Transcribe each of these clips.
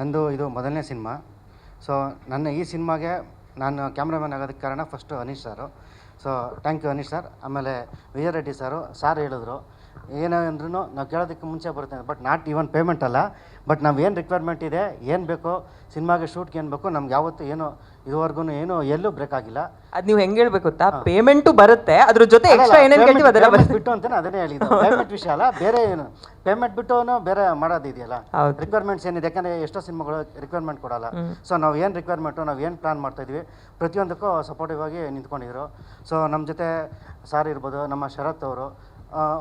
ನಂದು ಇದು ಮೊದಲನೇ ಸಿನಿಮಾ. ಸೊ ನನ್ನ ಈ ಸಿನಿಮಾಗೆ ನಾನು ಕ್ಯಾಮ್ರಾಮನ್ ಆಗೋದಕ್ಕೆ ಕಾರಣ first Anish sir. So thank you Anish sir. ಆಮೇಲೆ ವಿಜಯ ರೆಡ್ಡಿ ಸಾರು. ಸಾರ್ ಹೇಳಿದ್ರು. ಏನೇ ಅಂದ್ರೂ ನಾವು ಕೇಳೋದಕ್ಕೆ ಮುಂಚೆ ಬರುತ್ತೆ ಬಟ್ ನಾಟ್ ಈವನ್ ಪೇಮೆಂಟ್ ಅಲ್ಲ. ಬಟ್ ನಾವು ಏನು ರಿಕ್ವೈರ್ಮೆಂಟ್ ಇದೆ ಏನು ಬೇಕೋ ಸಿನಿಮಾಗೆ ಶೂಟ್ಗೆ ಏನು ಬೇಕೋ ನಮ್ಗೆ ಯಾವತ್ತೂ ಏನು ಇದುವರೆಗೂ ಏನು ಎಲ್ಲೂ ಬ್ರೇಕ್ ಆಗಿಲ್ಲ. ಅದು ನೀವು ಹೆಂಗ್ ಹೇಳ್ಬೇಕು ಗೊತ್ತಾ? ಪೇಮೆಂಟು ಬರುತ್ತೆ ಅದ್ರ ಜೊತೆ ಎಕ್ಸ್ಟ್ರಾ ಏನೇನು ಕೇಳ್ತೀವಿ ಅದೆಲ್ಲ ಬರುತ್ತೆ. ಬಿಟ್ಟು ಅಂತಾನೆ ಅದನ್ನೇ ಹೇಳಿದ್ದು. ಪೇಮೆಂಟ್ ವಿಷಯ ಅಲ್ಲ ಬೇರೆ ಏನು ಪೇಮೆಂಟ್ ಬಿಟ್ಟು ಬೇರೆ ಮಾಡೋದಿದೆಯಲ್ಲ ಹೌದು. ರಿಕ್ವೈರ್ಮೆಂಟ್ಸ್ ಏನಿದೆ? ಯಾಕಂದರೆ ಎಷ್ಟೋ ಸಿನಿಮಾಗಳು ರಿಕ್ವೈರ್ಮೆಂಟ್ ಕೊಡಲ್ಲ. ಸೊ ನಾವು ಏನು ರಿಕ್ವೈರ್ಮೆಂಟು ನಾವು ಏನು ಪ್ಲಾನ್ ಮಾಡ್ತಾ ಇದ್ವಿ ಪ್ರತಿಯೊಂದಕ್ಕೂ ಸಪೋರ್ಟಿವ್ ಆಗಿ ನಿಂತ್ಕೊಂಡಿದ್ರು. ಸೊ ನಮ್ಮ ಜೊತೆ ಸಾರ್ ಇರ್ಬೋದು ನಮ್ಮ ಶರತ್ ಅವರು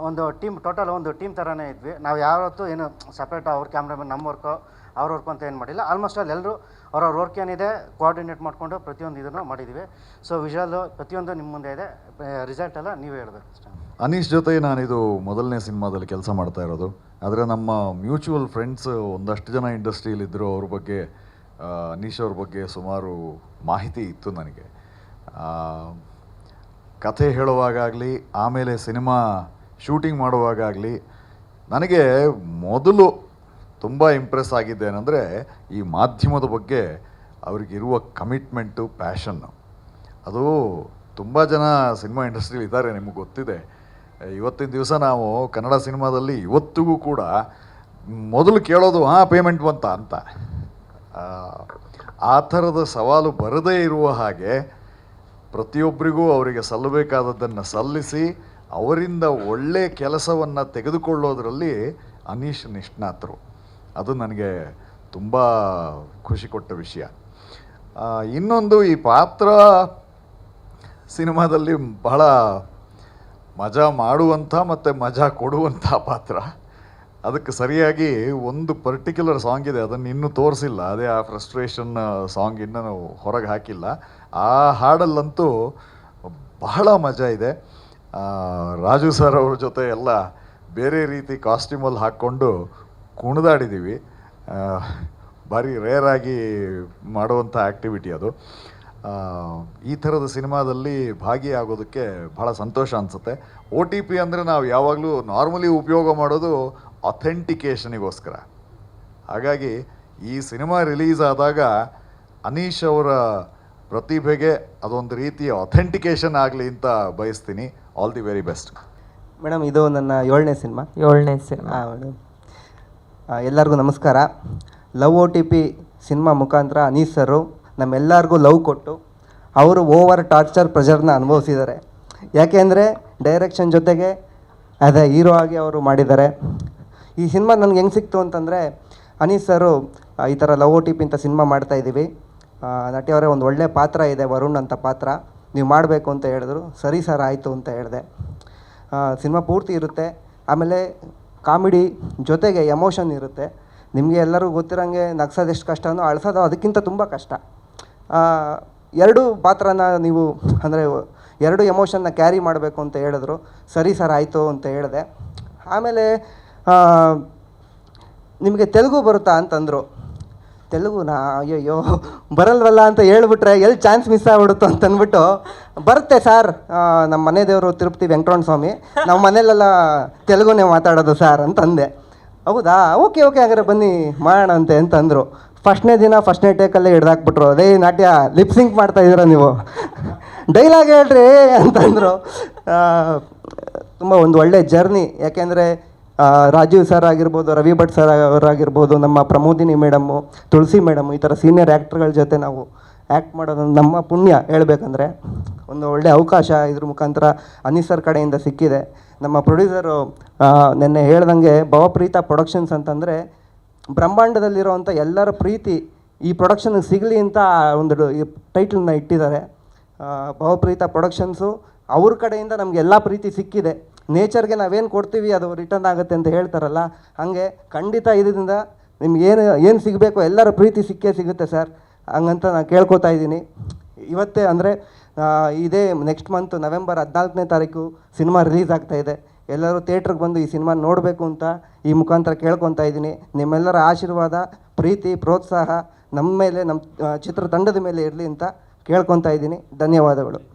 ಒಂದು ಟೀಮ್, ಟೋಟಲ್ ಒಂದು ಟೀಮ್ ಥರನೇ ಇದ್ವಿ. ನಾವು ಯಾವತ್ತೂ ಏನು ಸಪ್ರೇಟ್ ಅವ್ರ ಕ್ಯಾಮ್ರಾಮನ್ ನಮ್ಮ ವರ್ಕು, ಅವ್ರ ವರ್ಕು ಅಂತ ಏನು ಮಾಡಿಲ್ಲ. ಆಲ್ಮೋಸ್ಟ್ ಅಲ್ಲಿ ಎಲ್ಲರೂ ಅವ್ರವ್ರ ವರ್ಕ್ ಏನಿದೆ ಕೋಆರ್ಡಿನೇಟ್ ಮಾಡಿಕೊಂಡು ಪ್ರತಿಯೊಂದು ಇದನ್ನು ಮಾಡಿದ್ದೀವಿ ಸೊ ವಿಜುವಲ್ ಪ್ರತಿಯೊಂದು ನಿಮ್ಮ ಮುಂದೆ ಇದೆ. ರಿಸಲ್ಟ್ ಎಲ್ಲ ನೀವೇ ಹೇಳಬೇಕು ಅನೀಶ್ ಜೊತೆ ನಾನಿದು ಮೊದಲನೇ ಸಿನಿಮಾದಲ್ಲಿ ಕೆಲಸ ಮಾಡ್ತಾ ಇರೋದು. ಆದರೆ ನಮ್ಮ ಮ್ಯೂಚುವಲ್ ಫ್ರೆಂಡ್ಸ್ ಒಂದಷ್ಟು ಜನ ಇಂಡಸ್ಟ್ರಿಯಲ್ಲಿದ್ದರು ಅವ್ರ ಬಗ್ಗೆ ಅನೀಶ್ ಅವ್ರ ಬಗ್ಗೆ ಸುಮಾರು ಮಾಹಿತಿ ಇತ್ತು ನನಗೆ. ಕಥೆ ಹೇಳುವಾಗಲಿ ಆಮೇಲೆ ಸಿನಿಮಾ ಶೂಟಿಂಗ್ ಮಾಡುವಾಗಲಿ ನನಗೆ ಮೊದಲು ತುಂಬ ಇಂಪ್ರೆಸ್ ಆಗಿದ್ದೇನೆಂದರೆ ಈ ಮಾಧ್ಯಮದ ಬಗ್ಗೆ ಅವರಿಗಿರುವ ಕಮಿಟ್ಮೆಂಟು ಪ್ಯಾಷನ್ನು. ಅದು ತುಂಬ ಜನ ಸಿನಿಮಾ ಇಂಡಸ್ಟ್ರಿಲಿ ಇದ್ದಾರೆ ನಿಮಗೆ ಗೊತ್ತಿದೆ. ಇವತ್ತಿನ ದಿವಸ ನಾವು ಕನ್ನಡ ಸಿನಿಮಾದಲ್ಲಿ ಇವತ್ತಿಗೂ ಕೂಡ ಮೊದಲು ಕೇಳೋದು ಹಾಂ ಪೇಮೆಂಟ್ ಬಂತ ಅಂತ. ಆ, ಆ ಥರದ ಸವಾಲು ಬರದೇ ಇರುವ ಹಾಗೆ ಪ್ರತಿಯೊಬ್ಬರಿಗೂ ಅವರಿಗೆ ಸಲ್ಲಬೇಕಾದದ್ದನ್ನು ಸಲ್ಲಿಸಿ ಅವರಿಂದ ಒಳ್ಳೆಯ ಕೆಲಸವನ್ನು ತೆಗೆದುಕೊಳ್ಳೋದರಲ್ಲಿ ಅನೀಶ್ ನಿಷ್ಣಾತರು. ಅದು ನನಗೆ ತುಂಬ ಖುಷಿ ಕೊಟ್ಟ ವಿಷಯ. ಇನ್ನೊಂದು ಈ ಪಾತ್ರ ಸಿನಿಮಾದಲ್ಲಿ ಬಹಳ ಮಜಾ ಮಾಡುವಂಥ ಮತ್ತು ಮಜಾ ಕೊಡುವಂಥ ಪಾತ್ರ. ಅದಕ್ಕೆ ಸರಿಯಾಗಿ ಒಂದು ಪರ್ಟಿಕ್ಯುಲರ್ ಸಾಂಗ್ ಇದೆ, ಅದನ್ನು ಇನ್ನೂ ತೋರಿಸಿಲ್ಲ. ಅದೇ ಆ ಫ್ರಸ್ಟ್ರೇಷನ್ ಸಾಂಗ್ ಇನ್ನೂ ಹೊರಗೆ ಹಾಕಿಲ್ಲ. ಆ ಹಾಡಲ್ಲಂತೂ ಬಹಳ ಮಜಾ ಇದೆ. ರಾಜು ಸರ್ ಅವ್ರ ಜೊತೆ ಎಲ್ಲ ಬೇರೆ ರೀತಿ ಕಾಸ್ಟ್ಯೂಮಲ್ಲಿ ಹಾಕ್ಕೊಂಡು ಕುಣಿದಾಡಿದ್ದೀವಿ ಭಾರಿ ರೇರ್ ಆಗಿ ಮಾಡುವಂಥ ಆ್ಯಕ್ಟಿವಿಟಿ ಅದು. ಈ ಥರದ ಸಿನಿಮಾದಲ್ಲಿ ಭಾಗಿಯಾಗೋದಕ್ಕೆ ಭಾಳ ಸಂತೋಷ ಅನಿಸುತ್ತೆ. ಒ ಟಿ ಪಿ ಅಂದರೆ ನಾವು ಯಾವಾಗಲೂ ನಾರ್ಮಲಿ ಉಪಯೋಗ ಮಾಡೋದು ಅಥೆಂಟಿಕೇಷನಿಗೋಸ್ಕರ ಹಾಗಾಗಿ ಈ ಸಿನಿಮಾ ರಿಲೀಸ್ ಆದಾಗ ಅನೀಶ್ ಅವರ ಪ್ರತಿಭೆಗೆ ಅದೊಂದು ರೀತಿಯ ಅಥೆಂಟಿಕೇಷನ್ ಆಗಲಿ ಅಂತ ಬಯಸ್ತೀನಿ. All the very best madam ಇದು ನನ್ನ ಏಳನೇ ಸಿನಿಮಾ. ಏಳನೇ ಸಿನಿಮಾ. ಹಾಂ ಮೇಡಮ್. ಎಲ್ಲರಿಗೂ ನಮಸ್ಕಾರ. Love O T P cinema ಮುಖಾಂತರ ಅನೀಸ್ ಸರು ನಮ್ಮೆಲ್ಲರಿಗೂ ಲವ್ ಕೊಟ್ಟು ಅವರು ಓವರ್ ಟಾರ್ಚರ್ ಪ್ರೆಷರ್ನ ಅನುಭವಿಸಿದ್ದಾರೆ. ಯಾಕೆಂದರೆ ಡೈರೆಕ್ಷನ್ ಜೊತೆಗೆ ಅದೇ ಹೀರೋ ಆಗಿ ಅವರು ಮಾಡಿದ್ದಾರೆ. ಈ ಸಿನಿಮಾ ನನಗೆ ಹೆಂಗೆ ಸಿಕ್ತು ಅಂತಂದರೆ ಅನೀಸ್ ಸರು ಈ ಥರ ಲವ್ ಓ ಟಿ ಪಿ ಅಂತ ಸಿನಿಮಾ ಮಾಡ್ತಾಯಿದ್ದೀವಿ ನಟಿಯವರೇ ಒಂದು ಒಳ್ಳೆಯ ಪಾತ್ರ ಇದೆ, ವರುಣ್ ಅಂತ ಪಾತ್ರ. ನೀವು ಮಾಡಬೇಕು ಅಂತ ಹೇಳಿದ್ರು. ಸರಿ ಸರ್, ಆಯಿತು ಅಂತ ಹೇಳಿದೆ. ಸಿನಿಮಾ ಪೂರ್ತಿ ಇರುತ್ತೆ. ಆಮೇಲೆ ಕಾಮಿಡಿ ಜೊತೆಗೆ ಎಮೋಷನ್ ಇರುತ್ತೆ. ನಿಮಗೆ ಎಲ್ಲರೂ ಗೊತ್ತಿರೋಂಗೆ ನಗ್ಸೋದು ಎಷ್ಟು ಕಷ್ಟನೋ ಅಳಿಸೋದು ಅದಕ್ಕಿಂತ ತುಂಬ ಕಷ್ಟ. ಎರಡು ಪಾತ್ರನ ನೀವು ಅಂದರೆ ಎರಡು ಎಮೋಷನ್ನ ಕ್ಯಾರಿ ಮಾಡಬೇಕು ಅಂತ ಹೇಳಿದ್ರು. ಸರಿ ಸರ್, ಆಯಿತು ಅಂತ ಹೇಳಿದೆ. ಆಮೇಲೆ ನಿಮಗೆ ತೆಲುಗು ಬರುತ್ತಾ ಅಂತಂದರು. ತೆಲುಗುನಾ ಅಯ್ಯಯ್ಯೋ, ಬರಲ್ವಲ್ಲ ಅಂತ ಹೇಳ್ಬಿಟ್ರೆ ಎಲ್ಲಿ ಚಾನ್ಸ್ ಮಿಸ್ ಆಗ್ಬಿಡುತ್ತೆ ಅಂತ ಅಂದ್ಬಿಟ್ಟು, ಬರುತ್ತೆ ಸರ್ ನಮ್ಮ ಮನೆ ದೇವರು ತಿರುಪತಿ ವೆಂಕಟರಮಣ ಸ್ವಾಮಿ ನಮ್ಮ ಮನೇಲೆಲ್ಲ ತೆಲುಗುನೇ ಮಾತಾಡೋದು ಸರ್ ಅಂತ ಅಂದೆ. ಹೌದಾ? ಓಕೆ ಓಕೆ, ಹಾಗಾದ್ರೆ ಬನ್ನಿ ಮಾಡೋಣಂತೆ ಅಂತ ಅಂದರು. ಫಸ್ಟ್ನೇ ದಿನ, ಫಸ್ಟ್ನೇ ಟೇಕಲ್ಲೇ ಹಿಡ್ದಾಕ್ಬಿಟ್ರು. ಅದೇ ನಾಟ್ಯ ಲಿಪ್ ಸಿಂಕ್ ಮಾಡ್ತಾ ಇದ್ದೀರ ನೀವು? ಡೈಲಾಗ್ ಹೇಳ್ರಿ ಅಂತಂದರು ತುಂಬ ಒಂದು ಒಳ್ಳೆ ಜರ್ನಿ ಯಾಕೆಂದರೆ ರಾಜೀವ್ ಸರ್ ಆಗಿರ್ಬೋದು, ರವಿ ಭಟ್ ಸರ್ ಅವರಾಗಿರ್ಬೋದು, ನಮ್ಮ ಪ್ರಮೋದಿನಿ ಮೇಡಮ್ಮು ತುಳಸಿ ಮೇಡಮ್ ಈ ಥರ ಸೀನಿಯರ್ ಆ್ಯಕ್ಟ್ರ್ಗಳ ಜೊತೆ ನಾವು ಆ್ಯಕ್ಟ್ ಮಾಡೋದು ನಮ್ಮ ಪುಣ್ಯ. ಹೇಳ್ಬೇಕಂದ್ರೆ ಒಂದು ಒಳ್ಳೆಯ ಅವಕಾಶ ಇದ್ರ ಮುಖಾಂತರ ಅನೀಸ್ ಸರ್ ಕಡೆಯಿಂದ ಸಿಕ್ಕಿದೆ. ನಮ್ಮ ಪ್ರೊಡ್ಯೂಸರು ನಿನ್ನೆ ಹೇಳ್ದಂಗೆ ಭವಪ್ರೀತ ಪ್ರೊಡಕ್ಷನ್ಸ್ ಅಂತಂದರೆ ಬ್ರಹ್ಮಾಂಡದಲ್ಲಿರುವಂಥ ಎಲ್ಲರ ಪ್ರೀತಿ ಈ ಪ್ರೊಡಕ್ಷನ್ಗೆ ಸಿಗಲಿ ಅಂತ ಒಂದು ಟೈಟ್ಲನ್ನ ಇಟ್ಟಿದ್ದಾರೆ. ಭವಪ್ರೀತ ಪ್ರೊಡಕ್ಷನ್ಸು ಅವ್ರ ಕಡೆಯಿಂದ ನಮಗೆಲ್ಲ ಪ್ರೀತಿ ಸಿಕ್ಕಿದೆ. ನೇಚರ್ಗೆ ನಾವೇನು ಕೊಡ್ತೀವಿ ಅದು ರಿಟರ್ನ್ ಆಗುತ್ತೆ ಅಂತ ಹೇಳ್ತಾರಲ್ಲ, ಹಾಗೆ ಖಂಡಿತ ಇದರಿಂದ ನಿಮ್ಗೆ ಏನು ಏನು ಸಿಗಬೇಕು ಎಲ್ಲರ ಪ್ರೀತಿ ಸಿಕ್ಕೇ ಸಿಗುತ್ತೆ ಸರ್ ಹಂಗಂತ ನಾನು ಕೇಳ್ಕೊತಾ ಇದ್ದೀನಿ. ಇವತ್ತೇ ಅಂದರೆ ಇದೇ ನೆಕ್ಸ್ಟ್ ಮಂತ್ ನವೆಂಬರ್ ಹದಿನಾಲ್ಕನೇ ತಾರೀಕು ಸಿನಿಮಾ ರಿಲೀಸ್ ಆಗ್ತಾ ಇದೆ. ಎಲ್ಲರೂ ಥಿಯೇಟ್ರಿಗೆ ಬಂದು ಈ ಸಿನಿಮಾ ನೋಡಬೇಕು ಅಂತ ಈ ಮುಖಾಂತರ ಕೇಳ್ಕೊತಾ ಇದ್ದೀನಿ. ನಿಮ್ಮೆಲ್ಲರ ಆಶೀರ್ವಾದ, ಪ್ರೀತಿ, ಪ್ರೋತ್ಸಾಹ ನಮ್ಮ ಮೇಲೆ ನಮ್ಮ ಚಿತ್ರತಂಡದ ಮೇಲೆ ಇರಲಿ ಅಂತ ಕೇಳ್ಕೊತಾ ಇದ್ದೀನಿ. ಧನ್ಯವಾದಗಳು.